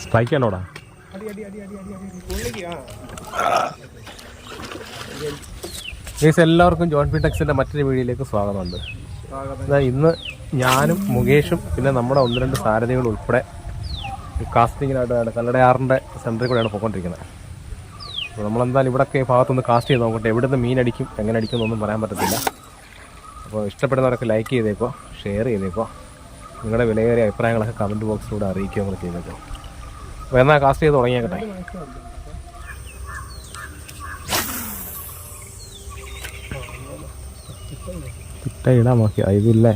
Strike ആണോടാ guys എല്ലാവർക്കും John P ടെക്സിന്റെ മറ്റൊരു വീഡിയോയിലേക്ക് സ്വാഗതമുണ്ട്. ഇന്ന് ഞാനും മുകേഷും പിന്നെ നമ്മുടെ ഒന്ന് രണ്ട് സാരഥികളും ഉൾപ്പെടെ കാസ്റ്റിങ്ങിനായിട്ട് കല്ലടയാറിന്റെ സെന്ററിൽ കൂടെയാണ് പോയിക്കൊണ്ടിരിക്കുന്നത്. അപ്പോൾ നമ്മളെന്തായാലും ഇവിടെയൊക്കെ ഭാഗത്തൊന്ന് കാസ്റ്റ് ചെയ്ത് നോക്കട്ടെ. എവിടെ നിന്ന് മീൻ അടിക്കും എങ്ങനെ അടിക്കും എന്നൊന്നും പറയാൻ പറ്റത്തില്ല. അപ്പോൾ ഇഷ്ടപ്പെടുന്നവരൊക്കെ ലൈക്ക് ചെയ്തേക്കോ ഷെയർ ചെയ്തേക്കോ. നിങ്ങളുടെ വിലയേറിയ അഭിപ്രായങ്ങളൊക്കെ കമന്റ് ബോക്സിലൂടെ അറിയിക്കുക നമ്മൾ ചെയ്തിട്ട് അപ്പോൾ എന്നാൽ കാസ്റ്റ് ചെയ്ത് തുടങ്ങിയേക്കട്ടെ. തിട്ട ഇടാൻ നോക്കിയ ഇതില്ലേ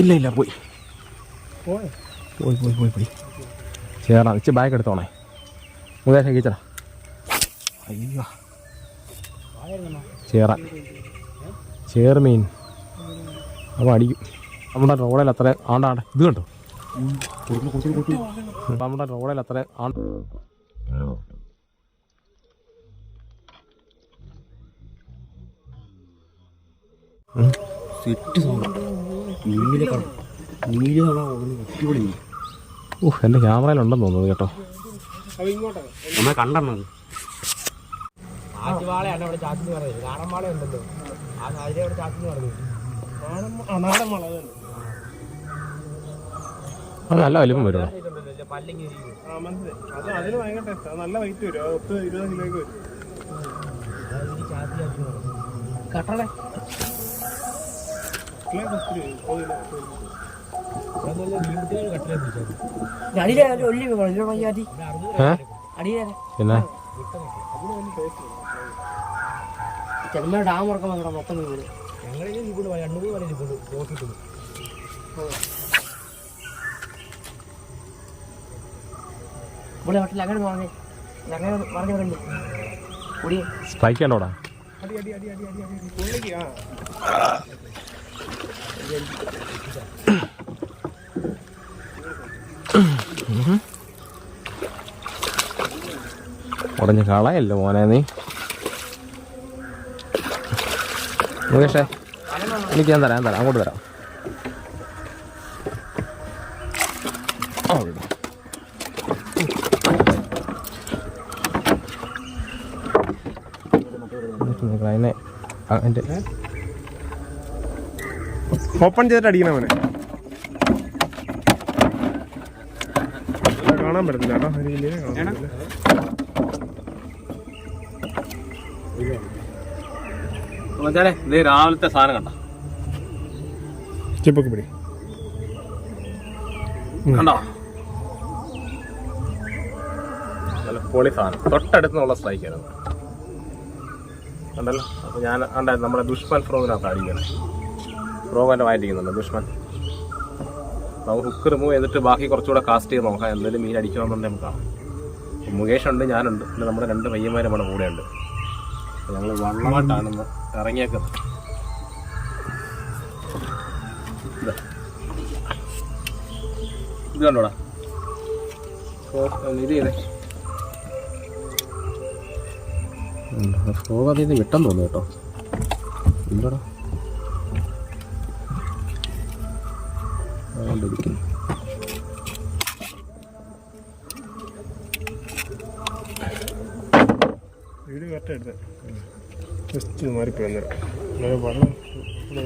ഇല്ല ഇല്ല പോയി. പോയി പോയി പോയി പോയി. ചേടാ ഇച്ചിരി ബാഗ് എടുത്തോണേ. മുതേശ കഴിച്ചടാ അയ്യോ. ചേറാൻ ചേർമീൻ അപ്പോൾ അടിക്കും നമ്മുടെ റോഡിൽ അത്ര ആണ്ടാണ്ട് ഇത് കണ്ടോ? നമ്മുടെ റോഡിൽ അത്ര ആണ്ട് സെറ്റ് എന്റെ ക്യാമറയിലുണ്ടെന്ന് തോന്നുന്നു കേട്ടോ. നമ്മളെ കണ്ടെണ്ണത് ആറ്റുവാളയാണ് അവിടെ ചാച്ചെന്ന് പറയുന്നത്. ഉണ്ടല്ലോ ആ സാഹചര്യം അവിടെ ചാച്ചെന്ന് പറഞ്ഞു നല്ല വലിപ്പം വരുമോ പല്ലിങ് അത് അതിന് ടേസ്റ്റ് നല്ല വരും വരും ഡാം ഉറക്കം മൊത്തം വീട്. ഞങ്ങളിങ്ങനെ ഇപ്പോൾ രണ്ടു മൂന്ന് വരെ ഇപ്പോൾ നോക്കിയിട്ടുണ്ട് ഇവിടെ ഹോട്ടലിൽ അങ്ങനെ പറഞ്ഞേ അങ്ങനെ പറഞ്ഞു പറഞ്ഞു കുടി. സ്ട്രൈക്ക് ആണോടാ അടി അടി അടി അടി അടി അടി. പുള്ളിക്ക് ആ. ഉടഞ്ഞ് കളയല്ലോ മോനെ നീ? മുകേഷേ. എനിക്ക് ഞാൻ തരാം തരാം. അങ്ങോട്ട് തരാം. ഓപ്പൺ ചെയ്തിട്ട് അടിക്കണം അവനെ. കാണാൻ പറ്റത്തില്ല കേട്ടോ. ഇത് രാവിലത്തെ സാധനം കണ്ട? ചെപ്പൊക്കെ പിടി. കണ്ടോ? നല്ല പൊളി സാധനം. തൊട്ടടുത്തുള്ള സ്ട്രൈക്കായിരുന്നു കണ്ടല്ലോ? അപ്പോൾ ഞാൻ കണ്ട നമ്മുടെ ദുഷ്മൻ ഫ്രോഗിനകത്ത് അടിക്കുന്നത് ഫ്രോഗ് വായിട്ടിരിക്കുന്നുണ്ട് ദുഷ്മൻ. നമുക്ക് ഹുക്ക് റിമൂവ് ചെയ്തിട്ട് ബാക്കി കുറച്ചുകൂടെ കാസ്റ്റ് ചെയ്ത് നോക്കാം. എന്തെങ്കിലും മീൻ അടിക്കണമെന്നുണ്ടെങ്കിൽ നമുക്ക് കാണാം. അപ്പോൾ മുകേഷ് ഉണ്ട് ഞാനുണ്ട്. പിന്നെ നമ്മുടെ രണ്ട് പയ്യന്മാരും നമ്മുടെ കൂടെ ഉണ്ട് ഞങ്ങൾ വള്ളമായിട്ടാണ് ഇന്ന് ഇറങ്ങിയേക്കുന്നത്. ഇതാ. കണ്ടോടാ. ഇത് വിട്ടെന്ന് തോന്നുന്നു കേട്ടോ. അതുകൊണ്ടിരിക്കുന്നു വീഡിയോ കറക്റ്റ് എടുത്ത്. ജസ്റ്റ് മാറിപ്പോയി അന്നേരം. അന്നേരം വെള്ളം ഇവിടെ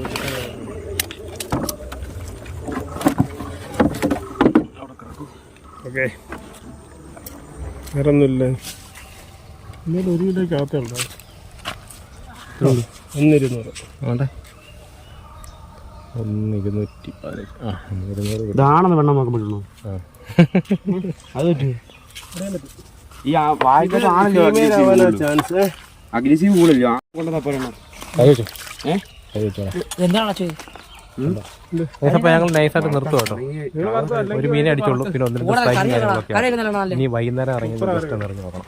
ഓക്കെ. വേറെ ഒന്നുമില്ല എന്നാലും ഒരു കിലോയ്ക്ക് അകത്തേ ഉണ്ടോ ഒന്നിരുന്നൂറ്. വേണ്ടേ? ഒന്ന് ഇരുന്നൂറ്റി ആ ഇരുന്നൂറ്. ഇതാണെന്ന് വെണ്ണം നോക്കാൻ പറ്റുള്ളൂ. ആ. അത് ഈ വായിക്കാണല്ലോ ചാൻസ് അഗ്രീസീവ് കൂടില്ല കൊണ്ടതാ പറയണം കൈ വെച്ചോ. ഏ? കൈ വെച്ചോടാ എന്താണ് ചോദിച്ചത് ഞങ്ങൾ നൈസായിട്ട് നിർത്തും കേട്ടോ. ഒരു മീനെ അടിച്ചോളൂ. പിന്നെ ഒന്നിനും ഇനി വൈകുന്നേരം ഇറങ്ങി ഇറങ്ങി നോക്കണം.